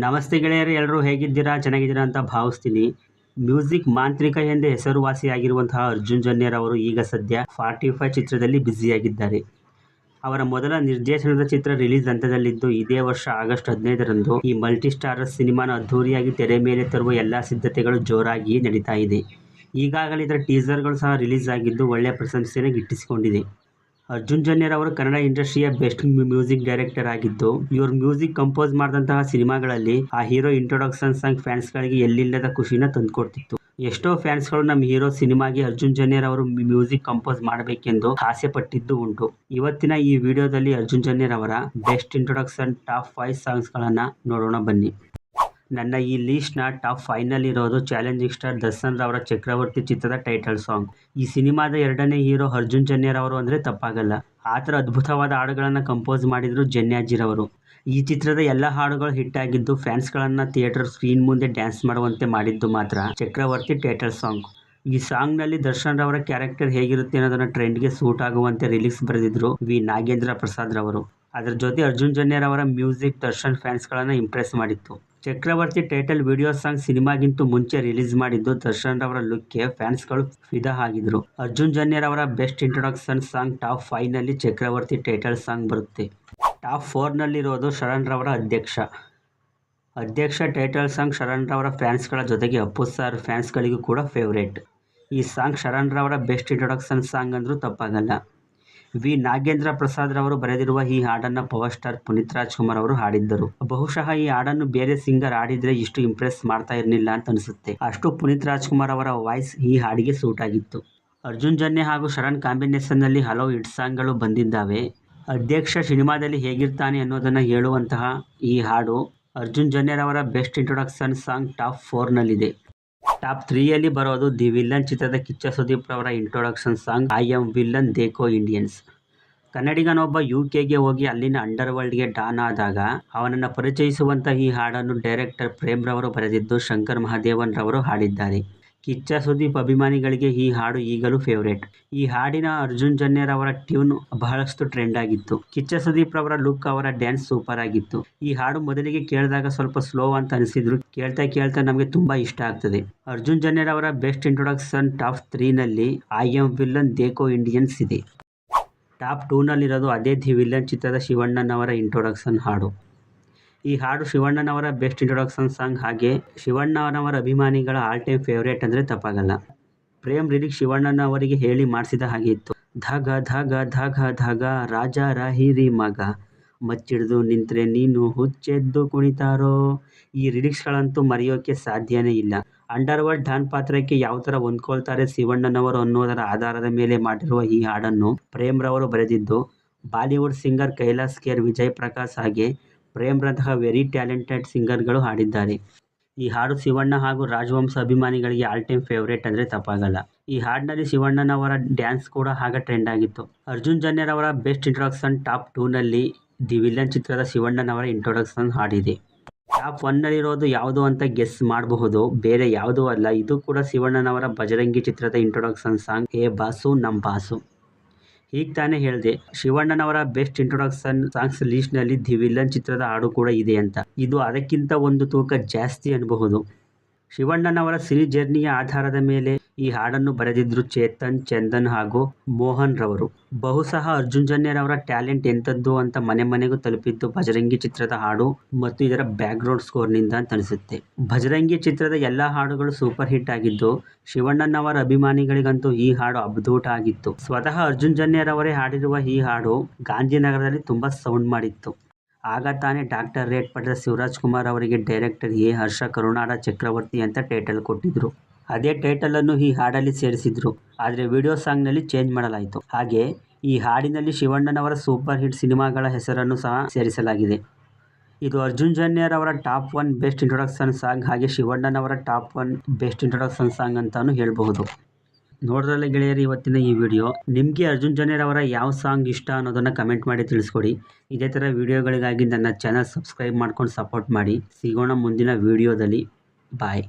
ನಮಸ್ತೆ ಗೆಳೆಯರು ಎಲ್ಲರೂ ಹೇಗಿದ್ದೀರಾ? ಚೆನ್ನಾಗಿದ್ದೀರಾ ಅಂತ ಭಾವಿಸ್ತೀನಿ. ಮ್ಯೂಸಿಕ್ ಮಾಂತ್ರಿಕ ಎಂದೇ ಹೆಸರುವಾಸಿಯಾಗಿರುವಂತಹ ಅರ್ಜುನ್ ಜನ್ಯರ್ ಅವರು ಈಗ ಸದ್ಯ ಫಾರ್ಟಿ ಫೈವ್ ಚಿತ್ರದಲ್ಲಿ ಬ್ಯುಸಿಯಾಗಿದ್ದಾರೆ. ಅವರ ಮೊದಲ ನಿರ್ದೇಶನದ ಚಿತ್ರ ರಿಲೀಸ್ ಹಂತದಲ್ಲಿದ್ದು ಇದೇ ವರ್ಷ ಆಗಸ್ಟ್ ಹದಿನೈದರಂದು ಈ ಮಲ್ಟಿ ಸ್ಟಾರರ್ ಸಿನಿಮಾನ ಅದ್ಧೂರಿಯಾಗಿ ತೆರೆ ಮೇಲೆ ತರುವ ಎಲ್ಲ ಸಿದ್ಧತೆಗಳು ಜೋರಾಗಿ ನಡೀತಾ ಇದೆ. ಈಗಾಗಲೇ ಇದರ ಟೀಸರ್ಗಳು ಸಹ ರಿಲೀಸ್ ಆಗಿದ್ದು ಒಳ್ಳೆಯ ಪ್ರಶಂಸೆಯನ್ನು ಗಿಟ್ಟಿಸಿಕೊಂಡಿದೆ. ಅರ್ಜುನ್ ಜನ್ಯರ್ ಅವರು ಕನ್ನಡ ಇಂಡಸ್ಟ್ರಿಯ ಬೆಸ್ಟ್ ಮ್ಯೂಸಿಕ್ ಡೈರೆಕ್ಟರ್ ಆಗಿದ್ದು, ಇವರು ಮ್ಯೂಸಿಕ್ ಕಂಪೋಸ್ ಮಾಡಿದಂತಹ ಸಿನಿಮಾಗಳಲ್ಲಿ ಆ ಹೀರೋ ಇಂಟ್ರೊಡಕ್ಷನ್ ಸಾಂಗ್ ಫ್ಯಾನ್ಸ್ಗಳಿಗೆ ಎಲ್ಲಿಲ್ಲದ ಖುಷಿನ ತಂದುಕೊಡ್ತಿತ್ತು. ಎಷ್ಟೋ ಫ್ಯಾನ್ಸ್ಗಳು ನಮ್ಮ ಹೀರೋ ಸಿನಿಮಾಗೆ ಅರ್ಜುನ್ ಜನ್ಯರ್ ಅವರು ಮ್ಯೂಸಿಕ್ ಕಂಪೋಸ್ ಮಾಡಬೇಕೆಂದು ಆಸೆ ಪಟ್ಟಿದ್ದು ಉಂಟು. ಇವತ್ತಿನ ಈ ವಿಡಿಯೋದಲ್ಲಿ ಅರ್ಜುನ್ ಜನ್ಯರ್ ಅವರ ಬೆಸ್ಟ್ ಇಂಟ್ರೊಡಕ್ಷನ್ ಟಾಪ್ ಫೈವ್ ಸಾಂಗ್ಸ್ಗಳನ್ನು ನೋಡೋಣ ಬನ್ನಿ. ನನ್ನ ಈ ಲೀಸ್ಟ್ನ ಟಾಪ್ ಫೈನಲ್ ಇರೋದು ಚಾಲೆಂಜಿಂಗ್ ಸ್ಟಾರ್ ದರ್ಶನ್ ರವರ ಚಕ್ರವರ್ತಿ ಚಿತ್ರದ ಟೈಟಲ್ ಸಾಂಗ್ ಈ ಸಿನಿಮಾದ ಎರಡನೇ ಹೀರೋ ಅರ್ಜುನ್ ಜನ್ಯರ್ ಅವರು ಅಂದರೆ ತಪ್ಪಾಗಲ್ಲ. ಆ ಥರ ಅದ್ಭುತವಾದ ಹಾಡುಗಳನ್ನು ಕಂಪೋಸ್ ಮಾಡಿದರು ಜನ್ಯಾಜಿರವರು ಈ ಚಿತ್ರದ ಎಲ್ಲ ಹಾಡುಗಳು ಹಿಟ್ ಆಗಿದ್ದು ಫ್ಯಾನ್ಸ್ಗಳನ್ನು ಥಿಯೇಟರ್ ಸ್ಕ್ರೀನ್ ಮುಂದೆ ಡ್ಯಾನ್ಸ್ ಮಾಡುವಂತೆ ಮಾಡಿದ್ದು ಮಾತ್ರ ಚಕ್ರವರ್ತಿ ಟೈಟಲ್ ಸಾಂಗ್ ಈ ಸಾಂಗ್ನಲ್ಲಿ ದರ್ಶನ್ ರವರ ಕ್ಯಾರೆಕ್ಟರ್ ಹೇಗಿರುತ್ತೆ ಅನ್ನೋದನ್ನು ಟ್ರೆಂಡ್ಗೆ ಸೂಟ್ ಆಗುವಂತೆ ರಿಲೀಕ್ಸ್ ಬರೆದಿದ್ರು ವಿ. ನಾಗೇಂದ್ರ ಪ್ರಸಾದ್ ರವರು. ಅದರ ಜೊತೆ ಅರ್ಜುನ್ ಜನ್ಯರವರ ಮ್ಯೂಸಿಕ್ ದರ್ಶನ್ ಫ್ಯಾನ್ಸ್ಗಳನ್ನು ಇಂಪ್ರೆಸ್ ಮಾಡಿತ್ತು. ಚಕ್ರವರ್ತಿ ಟೈಟಲ್ ವಿಡಿಯೋ ಸಾಂಗ್ ಸಿನಿಮಾಗಿಂತೂ ಮುಂಚೆ ರಿಲೀಸ್ ಮಾಡಿದ್ದು ದರ್ಶನ್ ರವರ ಲುಕ್ಗೆ ಫ್ಯಾನ್ಸ್ಗಳು ಫಿದಾ ಆಗಿದ್ರು. ಅರ್ಜುನ್ ಜನ್ಯರ್ ಅವರ ಬೆಸ್ಟ್ ಇಂಟ್ರೊಡಕ್ಷನ್ ಸಾಂಗ್ ಟಾಪ್ ಫೈವ್ನಲ್ಲಿ ಚಕ್ರವರ್ತಿ ಟೈಟಲ್ ಸಾಂಗ್ ಬರುತ್ತೆ. ಟಾಪ್ ಫೋರ್ನಲ್ಲಿರೋದು ಶರಣ್ ರವರ ಅಧ್ಯಕ್ಷ. ಅಧ್ಯಕ್ಷ ಟೈಟಲ್ ಸಾಂಗ್ ಶರಣ್ ರವರ ಫ್ಯಾನ್ಸ್ಗಳ ಜೊತೆಗೆ ಅಪ್ಪು ಸರ್ ಫ್ಯಾನ್ಸ್ಗಳಿಗೂ ಕೂಡ ಫೇವ್ರೇಟ್. ಈ ಸಾಂಗ್ ಶರಣ್ ರವರ ಬೆಸ್ಟ್ ಇಂಟ್ರೊಡಕ್ಷನ್ ಸಾಂಗ್ ಅಂದರೂ ತಪ್ಪಾಗಲ್ಲ. ವಿ. ನಾಗೇಂದ್ರ ಪ್ರಸಾದ್ ರವರು ಬರೆದಿರುವ ಈ ಹಾಡನ್ನು ಪವರ್ ಸ್ಟಾರ್ ಪುನೀತ್ ರಾಜ್ಕುಮಾರ್ ಅವರು ಹಾಡಿದ್ದರು. ಬಹುಶಃ ಈ ಹಾಡನ್ನು ಬೇರೆ ಸಿಂಗರ್ ಹಾಡಿದ್ರೆ ಇಷ್ಟು ಇಂಪ್ರೆಸ್ ಮಾಡ್ತಾ ಇರಲಿಲ್ಲ ಅಂತ ಅನಿಸುತ್ತೆ. ಅಷ್ಟು ಪುನೀತ್ ರಾಜ್ಕುಮಾರ್ ಅವರ ವಾಯ್ಸ್ ಈ ಹಾಡಿಗೆ ಸೂಟ್ ಆಗಿತ್ತು. ಅರ್ಜುನ್ ಜನ್ಯ ಹಾಗೂ ಶರಣ್ ಕಾಂಬಿನೇಷನ್ನಲ್ಲಿ ಹಲವು ಹಿಟ್ ಸಾಂಗ್ಗಳು ಬಂದಿದ್ದಾವೆ. ಅಧ್ಯಕ್ಷ ಸಿನಿಮಾದಲ್ಲಿ ಹೇಗಿರ್ತಾನೆ ಅನ್ನೋದನ್ನು ಹೇಳುವಂತಹ ಈ ಹಾಡು ಅರ್ಜುನ್ ಜನ್ಯರವರ ಬೆಸ್ಟ್ ಇಂಟ್ರೊಡಕ್ಷನ್ ಸಾಂಗ್ ಟಾಪ್ ಫೋರ್ನಲ್ಲಿದೆ. ಟಾಪ್ ಅಲ್ಲಿ ಬರೋದು ದಿ ವಿಲ್ಲನ್ ಚಿತ್ರದ ಕಿಚ್ಚ ಸುದೀಪ್ ರವರ introduction song I am villain ದೇಕೋ Indians ಕನ್ನಡಿಗನೊಬ್ಬ ಯು ಕೆಗೆ ಹೋಗಿ ಅಲ್ಲಿನ ಅಂಡರ್ ವರ್ಲ್ಡ್ಗೆ ಡಾನ್ ಆದಾಗ ಅವನನ್ನು ಪರಿಚಯಿಸುವಂಥ ಈ ಹಾಡನ್ನು ಡೈರೆಕ್ಟರ್ ಪ್ರೇಮ್ ರವರು ಬರೆದಿದ್ದು ಶಂಕರ್ ಮಹಾದೇವನ್ ರವರು ಹಾಡಿದ್ದಾರೆ. ಕಿಚ್ಚ ಸುದೀಪ್ ಅಭಿಮಾನಿಗಳಿಗೆ ಈ ಹಾಡು ಈಗಲೂ ಫೇವ್ರೇಟ್ ಈ ಹಾಡಿನ ಅರ್ಜುನ್ ಜನ್ಯರ್ ಟ್ಯೂನ್ ಬಹಳಷ್ಟು ಟ್ರೆಂಡ್ ಆಗಿತ್ತು. ಕಿಚ್ಚ ಸುದೀಪ್ ಅವರ ಲುಕ್ ಅವರ ಡ್ಯಾನ್ಸ್ ಸೂಪರ್ ಆಗಿತ್ತು. ಈ ಹಾಡು ಮೊದಲಿಗೆ ಕೇಳಿದಾಗ ಸ್ವಲ್ಪ ಸ್ಲೋ ಅಂತ ಅನಿಸಿದ್ರು. ಕೇಳ್ತಾ ಕೇಳ್ತಾ ನಮಗೆ ತುಂಬಾ ಇಷ್ಟ ಆಗ್ತದೆ. ಅರ್ಜುನ್ ಜನ್ಯರ್ ಬೆಸ್ಟ್ ಇಂಟ್ರೊಡಕ್ಷನ್ ಟಾಪ್ ತ್ರೀನಲ್ಲಿ ಐ ಎಂ ವಿಲ್ಲನ್ ದೇಕೋ ಇಂಡಿಯನ್ಸ್ ಇದೆ. ಟಾಪ್ ಟೂನಲ್ಲಿರೋದು ಅದೇ ದಿ ವಿಲ್ಲನ್ ಚಿತ್ರದ ಶಿವಣ್ಣನವರ ಇಂಟ್ರೊಡಕ್ಷನ್ ಹಾಡು. ಈ ಹಾಡು ಶಿವಣ್ಣನವರ ಬೆಸ್ಟ್ ಇಂಟ್ರೊಡಕ್ಷನ್ ಸಾಂಗ್. ಹಾಗೆ ಶಿವಣ್ಣನವರ ಅಭಿಮಾನಿಗಳ ಆಲ್ ಟೈಮ್ ಫೇವ್ರೇಟ್ ಅಂದರೆ ತಪ್ಪಾಗಲ್ಲ. ಪ್ರೇಮ್ ಲಿರಿಕ್ ಶಿವಣ್ಣನವರಿಗೆ ಹೇಳಿ ಮಾಡಿಸಿದ ಹಾಗೆ ಇತ್ತು. ಧಗ ಧಗ ಧಗ ಧಗ, ರಾಜ, ರಾಹಿರಿ ಮಗ, ಮಚ್ಚಿಡ್ದು ನಿಂತ್ರೆ ನೀನು ಹುಚ್ಚೆದ್ದು ಕುಣಿತಾರೋ? ಈ ಲಿರಿಕ್ಸ್ಗಳಂತೂ ಮರೆಯೋಕೆ ಸಾಧ್ಯನೇ ಇಲ್ಲ. ಅಂಡರ್ ವರ್ಲ್ಡ್ ಡಾನ್ ಪಾತ್ರಕ್ಕೆ ಯಾವ ಥರ ಹೊಂದ್ಕೊಳ್ತಾರೆ ಶಿವಣ್ಣನವರು ಅನ್ನೋದರ ಆಧಾರದ ಮೇಲೆ ಮಾಡಿರುವ ಈ ಹಾಡನ್ನು ಪ್ರೇಮ್ರವರು ಬರೆದಿದ್ದು, ಬಾಲಿವುಡ್ ಸಿಂಗರ್ ಕೈಲಾಸ್ ಕೇರ್ ವಿಜಯ್ ಪ್ರಕಾಶ್ ಹಾಗೆ ಪ್ರೇಮ್ರಂತಹ ವೆರಿ ಟ್ಯಾಲೆಂಟೆಡ್ ಸಿಂಗರ್ಗಳು ಹಾಡಿದ್ದಾರೆ. ಈ ಹಾಡು ಶಿವಣ್ಣ ಹಾಗೂ ರಾಜವಂಶ ಅಭಿಮಾನಿಗಳಿಗೆ ಆಲ್ ಟೈಮ್ ಫೇವ್ರೇಟ್ ಅಂದರೆ ತಪ್ಪಾಗಲ್ಲ. ಈ ಹಾಡಿನಲ್ಲಿ ಶಿವಣ್ಣನವರ ಡ್ಯಾನ್ಸ್ ಕೂಡ ಹಾಗೆ ಟ್ರೆಂಡ್ ಆಗಿತ್ತು. ಅರ್ಜುನ್ ಜನ್ಯರವರ ಬೆಸ್ಟ್ ಇಂಟ್ರೊಡಕ್ಷನ್ ಟಾಪ್ ಟೂನಲ್ಲಿ ದಿ ವಿಲನ್ ಚಿತ್ರದ ಶಿವಣ್ಣನವರ ಇಂಟ್ರೊಡಕ್ಷನ್ ಹಾಡಿದೆ. ಟಾಪ್ ಒನ್ನಲ್ಲಿರೋದು ಯಾವುದು ಅಂತ ಗೆಸ್ ಮಾಡಬಹುದು, ಬೇರೆ ಯಾವುದೂ ಅಲ್ಲ. ಇದು ಕೂಡ ಶಿವಣ್ಣನವರ ಬಜರಂಗಿ ಚಿತ್ರದ ಇಂಟ್ರೊಡಕ್ಷನ್ ಸಾಂಗ್ ಏ ಬಾಸು ನಮ್ ಬಾಸು. ಈಗ ತಾನೇ ಹೇಳಿದೆ, ಶಿವಣ್ಣನವರ ಬೆಸ್ಟ್ ಇಂಟ್ರೊಡಕ್ಷನ್ ಸಾಂಗ್ಸ್ ಲಿಸ್ಟ್ನಲ್ಲಿ ದಿ ವಿಲನ್ ಚಿತ್ರದ ಹಾಡು ಕೂಡ ಇದೆ ಅಂತ. ಇದು ಅದಕ್ಕಿಂತ ಒಂದು ತೂಕ ಜಾಸ್ತಿ ಅನ್ಬಹುದು. ಶಿವಣ್ಣನವರ ಸಿನಿ ಜರ್ನಿಯ ಆಧಾರದ ಮೇಲೆ ಈ ಹಾಡನ್ನು ಬರೆದಿದ್ರು ಚೇತನ್, ಚಂದನ್ ಹಾಗೂ ಮೋಹನ್ ರವರು. ಬಹುಶಃ ಅರ್ಜುನ್ ಜನ್ಯರವರ ಟ್ಯಾಲೆಂಟ್ ಎಂಥದ್ದು ಅಂತ ಮನೆ ಮನೆಗೂ ತಲುಪಿದ್ದು ಭಜರಂಗಿ ಚಿತ್ರದ ಹಾಡು ಮತ್ತು ಇದರ ಬ್ಯಾಕ್ಗ್ರೌಂಡ್ ಸ್ಕೋರ್ನಿಂದ ಅಂತ ಅನಿಸುತ್ತೆ. ಭಜರಂಗಿ ಚಿತ್ರದ ಎಲ್ಲ ಹಾಡುಗಳು ಸೂಪರ್ ಹಿಟ್ ಆಗಿದ್ದು, ಶಿವಣ್ಣನವರ ಅಭಿಮಾನಿಗಳಿಗಂತೂ ಈ ಹಾಡು ಅಬ್ದೂಟ ಆಗಿತ್ತು. ಸ್ವತಃ ಅರ್ಜುನ್ ಜನ್ಯರವರೇ ಹಾಡಿರುವ ಈ ಹಾಡು ಗಾಂಧಿನಗರದಲ್ಲಿ ತುಂಬ ಸೌಂಡ್ ಮಾಡಿತ್ತು. ಆಗ ತಾನೇ ಡಾಕ್ಟರ್ ರೇಟ್ ಪಡೆದ ಶಿವರಾಜ್ ಕುಮಾರ್ ಅವರಿಗೆ ಡೈರೆಕ್ಟರ್ ಎ ಹರ್ಷ ಕರುಣಾಡ ಚಕ್ರವರ್ತಿ ಅಂತ ಟೈಟಲ್ ಕೊಟ್ಟಿದ್ರು. ಅದೇ ಟೈಟಲನ್ನು ಈ ಹಾಡಲ್ಲಿ ಸೇರಿಸಿದ್ರು. ಆದರೆ ವಿಡಿಯೋ ಸಾಂಗ್ನಲ್ಲಿ ಚೇಂಜ್ ಮಾಡಲಾಯಿತು. ಹಾಗೆ ಈ ಹಾಡಿನಲ್ಲಿ ಶಿವಣ್ಣನವರ ಸೂಪರ್ ಹಿಟ್ ಸಿನಿಮಾಗಳ ಹೆಸರನ್ನು ಸಹ ಸೇರಿಸಲಾಗಿದೆ. ಇದು Arjun ಜನ್ಯರ್ top one best introduction song ಹಾಗೆ ಶಿವಣ್ಣನವರ top one best introduction song ಅಂತಾನು ಹೇಳಬಹುದು. ನೋಡ್ರಲ್ಲ ಗೆಳೆಯರು ಇವತ್ತಿನ ಈ ವಿಡಿಯೋ ನಿಮಗೆ ಅರ್ಜುನ್ ಜನ್ಯರ್ ಯಾವ ಸಾಂಗ್ ಇಷ್ಟ ಅನ್ನೋದನ್ನು ಕಮೆಂಟ್ ಮಾಡಿ ತಿಳಿಸ್ಕೊಡಿ. ಇದೇ ಥರ ವಿಡಿಯೋಗಳಿಗಾಗಿ ನನ್ನ ಚಾನಲ್ ಸಬ್ಸ್ಕ್ರೈಬ್ ಮಾಡ್ಕೊಂಡು ಸಪೋರ್ಟ್ ಮಾಡಿ. ಸಿಗೋಣ ಮುಂದಿನ ವಿಡಿಯೋದಲ್ಲಿ ಬಾಯ್